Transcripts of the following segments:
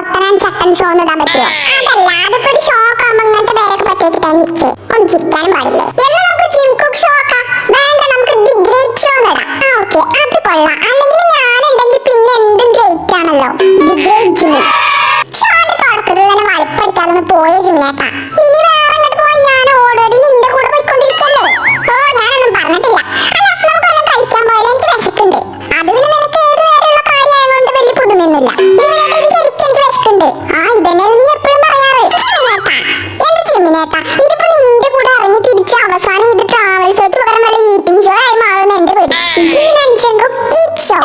പൊട്ടനാൻ ചട്ടൻ show എന്ന് ഇടാൻ പറ്റുമോ അതല്ല അതൊക്കെ ഒരു ഷോ ഒക്കെ ആകുമ്പോൾ ഇങ്ങനത്തെ പേരൊക്കെ പറ്റി വെച്ചിട്ടാണ് ഒന്നും ചിരിക്കാനും പാടില്ലേ? എന്നാ നമുക്ക് ജിം കുക്ക് ഷോ ആക്കാം. വേണ്ട നമുക്ക് ദി ഗ്രേറ്റ് ഷോ എന്ന് ഇടാം. ആ ഓക്കെ അത് കൊള്ളാം. അല്ലെങ്കിൽ ഞാനുണ്ടെങ്കിൽ പിന്നെ എന്തും ഗ്രേറ്റ് ആണല്ലോ. ദി ഗ്രേറ്റ് ജിമ്മി ഷോ തുടക്കത്തിൽ തന്നെ വലിപ്പടിക്കാതെ പോയ ജിമ്മിനേട്ടാ തിരിച്ച് അവസാനം ഇത് ട്രാവൽ ഷോയ്ക്ക് പകരം വല്ല ഈറ്റിംഗ് ഷോ ആയി മാറുന്ന എന്റെ പേര് ജിമ്മിനഞ്ചെങ്കും eat show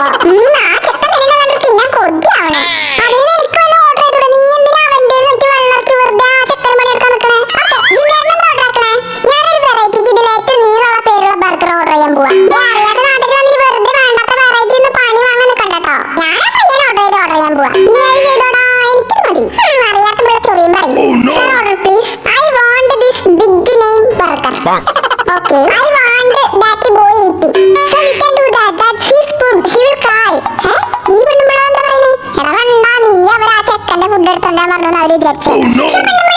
Okay, I want that boy eating. So we can do that. That's his food. He will cry. ഈ പെണ്ണുമ്പിള്ള എന്താ പറയുന്നത്? എടാ കണ്ടാ നീ അവരാ ചെക്കന്റെ ഫുഡ് എടുത്തോണ്ടാ പറഞ്ഞു അവർ വിചാരിച്ചത് പെണ്ണുമ്പിള്ള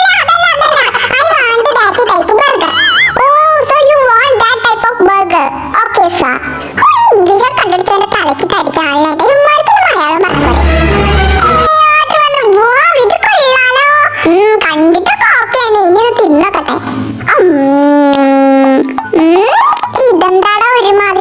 firma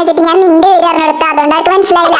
വെച്ചിട്ട് ഞാൻ നിന്റെ പേര് പറഞ്ഞെടുത്ത അതുകൊണ്ട് അവർക്ക് മനസ്സിലായില്ല.